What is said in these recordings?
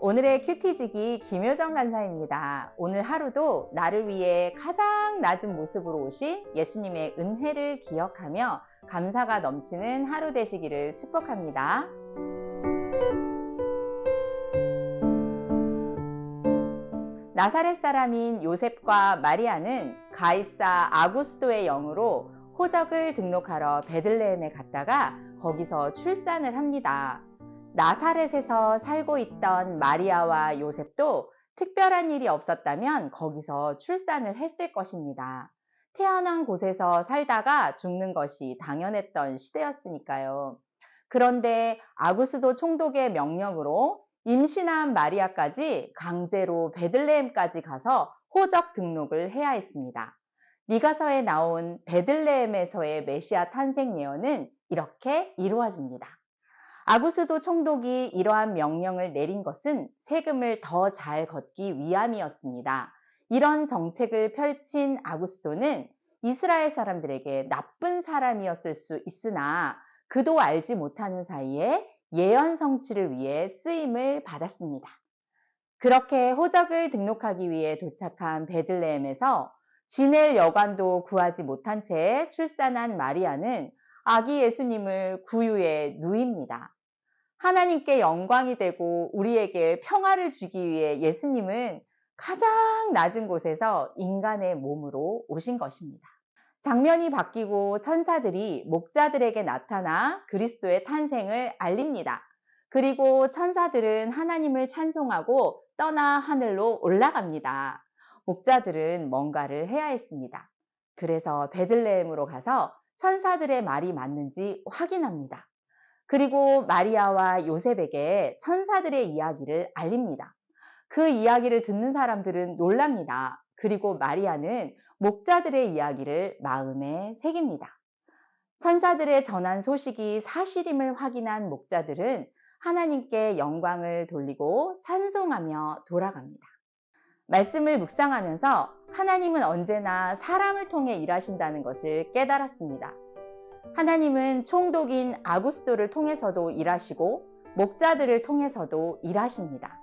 오늘의 큐티지기 김효정 간사입니다. 오늘 하루도 나를 위해 가장 낮은 모습으로 오신 예수님의 은혜를 기억하며 감사가 넘치는 하루 되시기를 축복합니다. 나사렛 사람인 요셉과 마리아는 가이사 아구스도의 영으로 호적을 등록하러 베들레헴에 갔다가 거기서 출산을 합니다. 나사렛에서 살고 있던 마리아와 요셉도 특별한 일이 없었다면 거기서 출산을 했을 것입니다. 태어난 곳에서 살다가 죽는 것이 당연했던 시대였으니까요. 그런데 아구스도 총독의 명령으로 임신한 마리아까지 강제로 베들레헴까지 가서 호적 등록을 해야 했습니다. 미가서에 나온 베들레헴에서의 메시아 탄생 예언은 이렇게 이루어집니다. 아구스도 총독이 이러한 명령을 내린 것은 세금을 더 잘 걷기 위함이었습니다. 이런 정책을 펼친 아구스도는 이스라엘 사람들에게 나쁜 사람이었을 수 있으나 그도 알지 못하는 사이에 예언 성취를 위해 쓰임을 받았습니다. 그렇게 호적을 등록하기 위해 도착한 베들레헴에서 지낼 여관도 구하지 못한 채 출산한 마리아는 아기 예수님을 구유에 누입니다. 하나님께 영광이 되고 우리에게 평화를 주기 위해 예수님은 가장 낮은 곳에서 인간의 몸으로 오신 것입니다. 장면이 바뀌고 천사들이 목자들에게 나타나 그리스도의 탄생을 알립니다. 그리고 천사들은 하나님을 찬송하고 떠나 하늘로 올라갑니다. 목자들은 뭔가를 해야 했습니다. 그래서 베들레헴으로 가서 천사들의 말이 맞는지 확인합니다. 그리고 마리아와 요셉에게 천사들의 이야기를 알립니다. 그 이야기를 듣는 사람들은 놀랍니다. 그리고 마리아는 목자들의 이야기를 마음에 새깁니다. 천사들의 전한 소식이 사실임을 확인한 목자들은 하나님께 영광을 돌리고 찬송하며 돌아갑니다. 말씀을 묵상하면서 하나님은 언제나 사람을 통해 일하신다는 것을 깨달았습니다. 하나님은 총독인 아구스도를 통해서도 일하시고 목자들을 통해서도 일하십니다.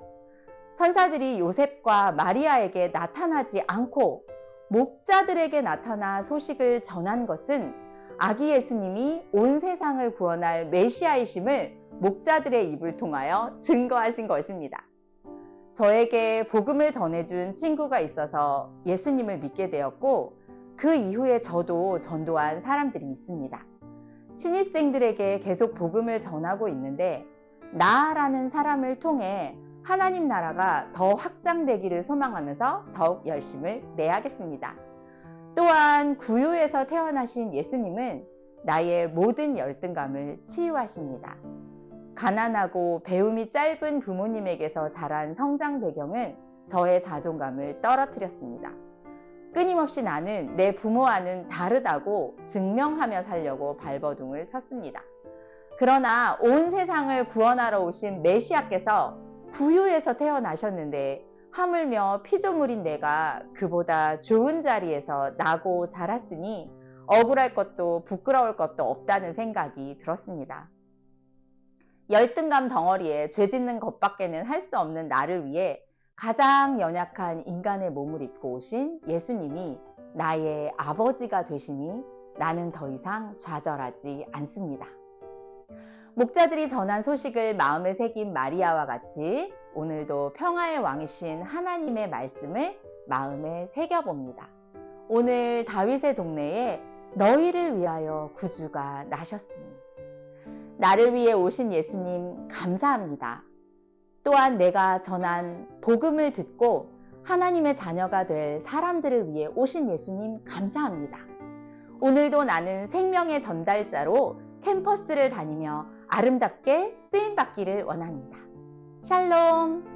천사들이 요셉과 마리아에게 나타나지 않고 목자들에게 나타나 소식을 전한 것은 아기 예수님이 온 세상을 구원할 메시아이심을 목자들의 입을 통하여 증거하신 것입니다. 저에게 복음을 전해준 친구가 있어서 예수님을 믿게 되었고 그 이후에 저도 전도한 사람들이 있습니다. 신입생들에게 계속 복음을 전하고 있는데 나라는 사람을 통해 하나님 나라가 더 확장되기를 소망하면서 더욱 열심을 내야겠습니다. 또한 구유에서 태어나신 예수님은 나의 모든 열등감을 치유하십니다. 가난하고 배움이 짧은 부모님에게서 자란 성장 배경은 저의 자존감을 떨어뜨렸습니다. 끊임없이 나는 내 부모와는 다르다고 증명하며 살려고 발버둥을 쳤습니다. 그러나 온 세상을 구원하러 오신 메시아께서 구유에서 태어나셨는데 하물며 피조물인 내가 그보다 좋은 자리에서 나고 자랐으니 억울할 것도 부끄러울 것도 없다는 생각이 들었습니다. 열등감 덩어리에 죄 짓는 것밖에는 할 수 없는 나를 위해 가장 연약한 인간의 몸을 입고 오신 예수님이 나의 아버지가 되시니 나는 더 이상 좌절하지 않습니다. 목자들이 전한 소식을 마음에 새긴 마리아와 같이 오늘도 평화의 왕이신 하나님의 말씀을 마음에 새겨봅니다. 오늘 다윗의 동네에 너희를 위하여 구주가 나셨으니 나를 위해 오신 예수님 감사합니다. 또한 내가 전한 복음을 듣고 하나님의 자녀가 될 사람들을 위해 오신 예수님 감사합니다. 오늘도 나는 생명의 전달자로 캠퍼스를 다니며 아름답게 쓰임받기를 원합니다. 샬롬!